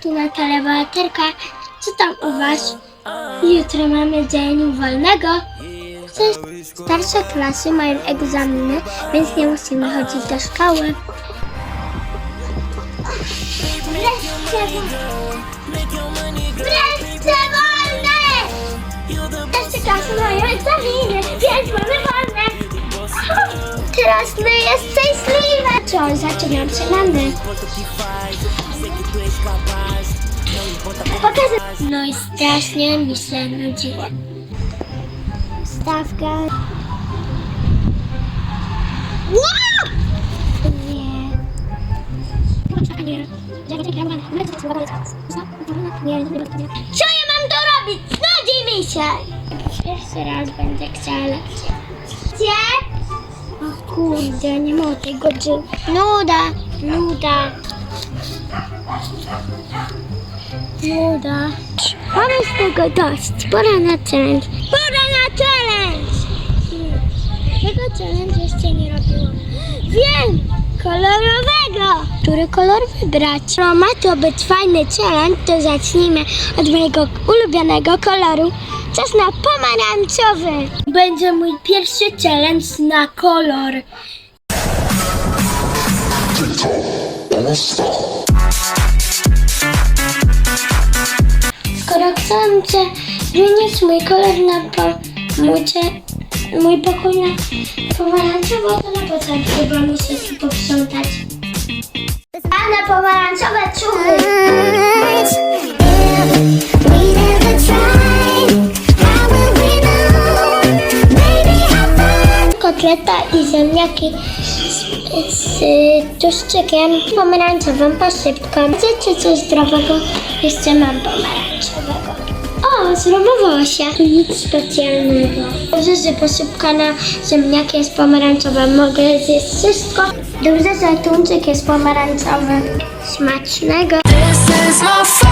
tu Natalia Baterka. Co tam u was? Jutro mamy dzień wolnego. Starsze klasy mają egzaminy, więc nie musimy chodzić do szkoły. Wreszcie, wreszcie wolne! Starsze klasy mają egzaminy, więc mamy wolne. Teraz my jest szczęśliwe. Co, zaczynam przynajmniej. Pokażę. No i strasznie mi się nudziło. Stawka. Nie! Nie. Co ja mam dorobić? Nudzi mi się! Jeszcze raz będę chciała lepsze. Kurde, nie mogę tego drzwi. Nuda, nuda. Nuda. Mamy z tego dość. Pora na challenge. Pora na challenge! Tego challenge jeszcze nie robiłam. Wiem! Kolorowego! Który kolor wybrać? Skoro ma to być fajny challenge, to zacznijmy od mojego ulubionego koloru. Czas na pomarańczowy. Będzie mój pierwszy challenge na kolor. Skoro chcę cię zmienić mój kolor na po, mój, mój pokój na pomarańczowo, to na początku, bo muszę tu posprzątać. A na pomarańczowe czuły. Kotleta i ziemniaki z, z tłuszczykiem pomarańczowym posypką. Chcecie coś zdrowego? Jeszcze mam pomarańczowego. O, zrobiło się. Nic specjalnego. Że posypka na ziemniaki jest pomarańczowa. Mogę zjeść wszystko. Dobrze, że tuńczyk jest pomarańczowy. Smacznego. This is my